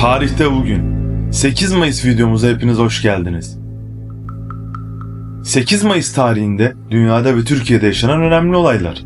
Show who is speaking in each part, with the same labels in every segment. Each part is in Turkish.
Speaker 1: Tarihte bugün 8 Mayıs videomuza hepiniz hoş geldiniz. 8 Mayıs tarihinde dünyada ve Türkiye'de yaşanan önemli olaylar.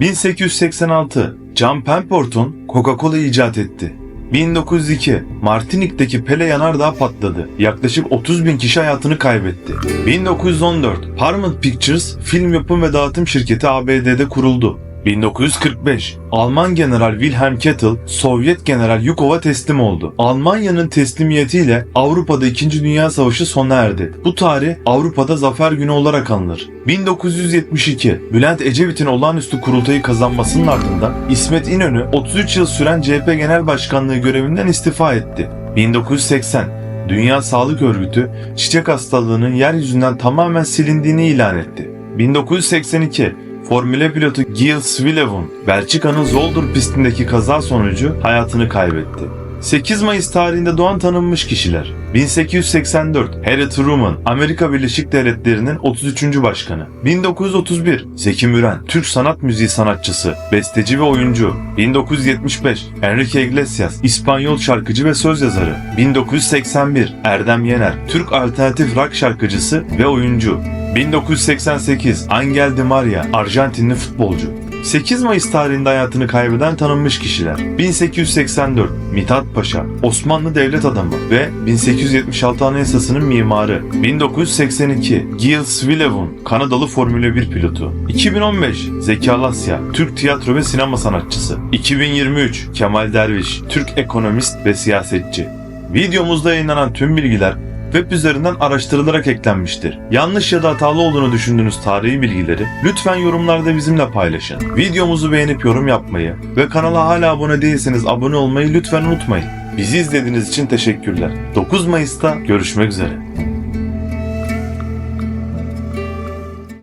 Speaker 1: 1886 John Pemberton Coca-Cola icat etti. 1902 Martinik'teki Pele Yanardağ patladı. Yaklaşık 30 bin kişi hayatını kaybetti. 1914 Paramount Pictures film yapım ve dağıtım şirketi ABD'de kuruldu. 1945 Alman General Wilhelm Kettel Sovyet General Yukov'a teslim oldu. Almanya'nın teslimiyetiyle Avrupa'da 2. Dünya Savaşı sona erdi. Bu tarih Avrupa'da Zafer Günü olarak anılır. 1972 Bülent Ecevit'in olağanüstü kurultayı kazanmasının ardından İsmet İnönü 33 yıl süren CHP Genel Başkanlığı görevinden istifa etti. 1980 Dünya Sağlık Örgütü çiçek hastalığının yeryüzünden tamamen silindiğini ilan etti. 1982 Formüle pilotu Gilles Villeneuve, Belçika'nın Zolder pistindeki kaza sonucu hayatını kaybetti. 8 Mayıs tarihinde doğan tanınmış kişiler. 1884 Harry Truman, Amerika Birleşik Devletleri'nin 33. başkanı. 1931 Zeki Müren, Türk sanat müziği sanatçısı, besteci ve oyuncu. 1975 Enrique Iglesias, İspanyol şarkıcı ve söz yazarı. 1981 Erdem Yener, Türk alternatif rock şarkıcısı ve oyuncu. 1988 Angel Di Maria, Arjantinli futbolcu. 8 Mayıs tarihinde hayatını kaybeden tanınmış kişiler. 1884 Mithat Paşa, Osmanlı devlet adamı ve 1876 Anayasası'nın mimarı. 1982 Gilles Villeneuve, Kanadalı Formula 1 pilotu. 2015 Zeki Alasya, Türk tiyatro ve sinema sanatçısı. 2023 Kemal Derviş, Türk ekonomist ve siyasetçi. Videomuzda yayınlanan tüm bilgiler web üzerinden araştırılarak eklenmiştir. Yanlış ya da hatalı olduğunu düşündüğünüz tarihi bilgileri lütfen yorumlarda bizimle paylaşın. Videomuzu beğenip yorum yapmayı ve kanala hala abone değilseniz abone olmayı lütfen unutmayın. Bizi izlediğiniz için teşekkürler. 9 Mayıs'ta görüşmek üzere.